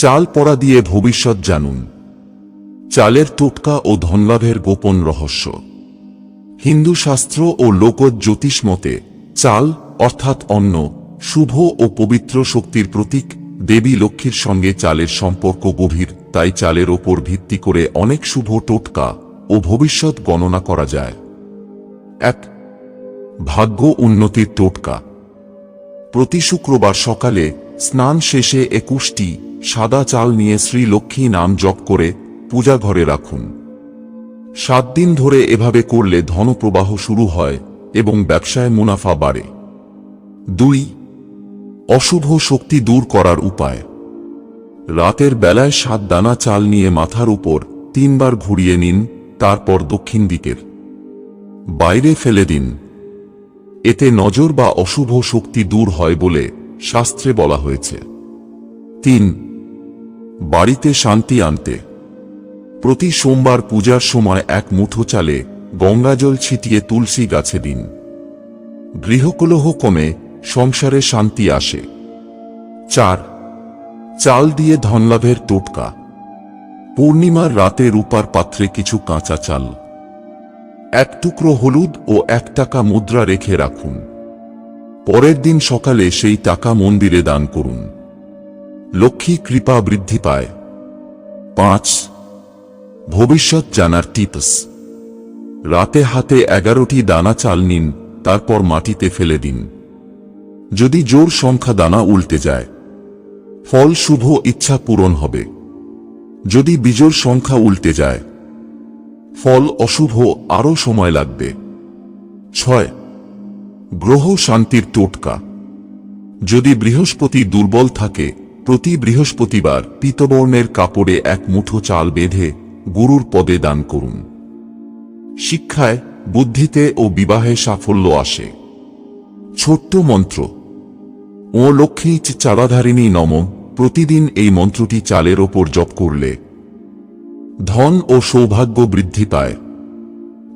চাল পড়া দিয়ে ভবিষ্যৎ জানুন। চালের টোটকা ও ধনলাভের গোপন রহস্য। হিন্দু শাস্ত্র ও লোক জ্যোতিষ মতে, চাল, অর্থাৎ অন্ন, শুভ ও পবিত্র শক্তির প্রতীক, দেবী লক্ষ্মীর সঙ্গে চালের সম্পর্ক গভীর, তাই চালের ওপর ভিত্তি করে অনেক শুভ টোটকা ও ভবিষ্যৎ গণনা করা যায়। এক, ভাগ্য উন্নতির টোটকা। প্রতি শুক্রবার সকালে স্নান শেষে একুশটি সাদা চাল নিয়ে শ্রী লক্ষ্মী নাম জপ করে পূজা ঘরে রাখুন। সাত দিন ধরে এভাবে করলে ধনপ্রবাহ শুরু হয় এবং ব্যবসায় মুনাফা বাড়ে। দুই, অশুভ শক্তি দূর করার উপায়। রাতের বেলায় সাত দানা চাল নিয়ে মাথার উপর তিনবার ঘুরিয়ে নিন, তারপর দক্ষিণ দিকের। বাইরে ফেলে দিন। এতে নজর বা অশুভ শক্তি দূর হয় বলে শাস্ত্রে বলা হয়েছে। তিন বাড়িতে শান্তি আনতে। প্রতি সোমবার পূজার সময় এক মুঠো চালে গঙ্গাজল ছিটিয়ে তুলসী গাছে দিন। গৃহকলহ কমে সংসারে শান্তি আসে। চার, চাল দিয়ে ধনলাভের টোটকা। পূর্ণিমার রাতে রূপার পাত্রে কিছু কাঁচা চাল। এক টুকরো হলুদ ও এক টাকা মুদ্রা রেখে রাখুন। পরের দিন সকালে সেই টাকা মন্দিরে দান করুন। লক্ষ্মী কৃপা বৃদ্ধি পায়। পাঁচ, ভবিষ্যৎ জানার টিপস। রাতে হাতে এগারোটি দানা চাল নিন, তারপর মাটিতে ফেলে দিন। যদি জোর সংখ্যা দানা উল্টে যায়, ফল শুভ ইচ্ছা পূরণ হবে। যদি বিজোর সংখ্যা উল্টে যায়, ফল অশুভ আরও সময় লাগবে। ছয়, গ্রহ শান্তির টোটকা। যদি বৃহস্পতি দুর্বল থাকে প্রতি বৃহস্পতিবার পিতবর্ণের কাপড়ে এক মুঠো চাল বেঁধে গুরুর পদে দান করুন। শিক্ষায়, বুদ্ধিতে ও বিবাহে সাফল্য আসে। ছোট্ট মন্ত্র। ও লক্ষ্মী চ চারাধারিণী নম, প্রতিদিন এই মন্ত্রটি চালের ওপর জপ করলে ধন ও সৌভাগ্য বৃদ্ধি পায়।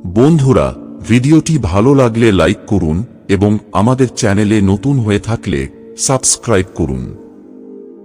বন্ধুরা, ভিডিওটি ভালো লাগলে লাইক করুন এবং আমাদের চ্যানেলে নতুন হয়ে থাকলে সাবস্ক্রাইব করুন।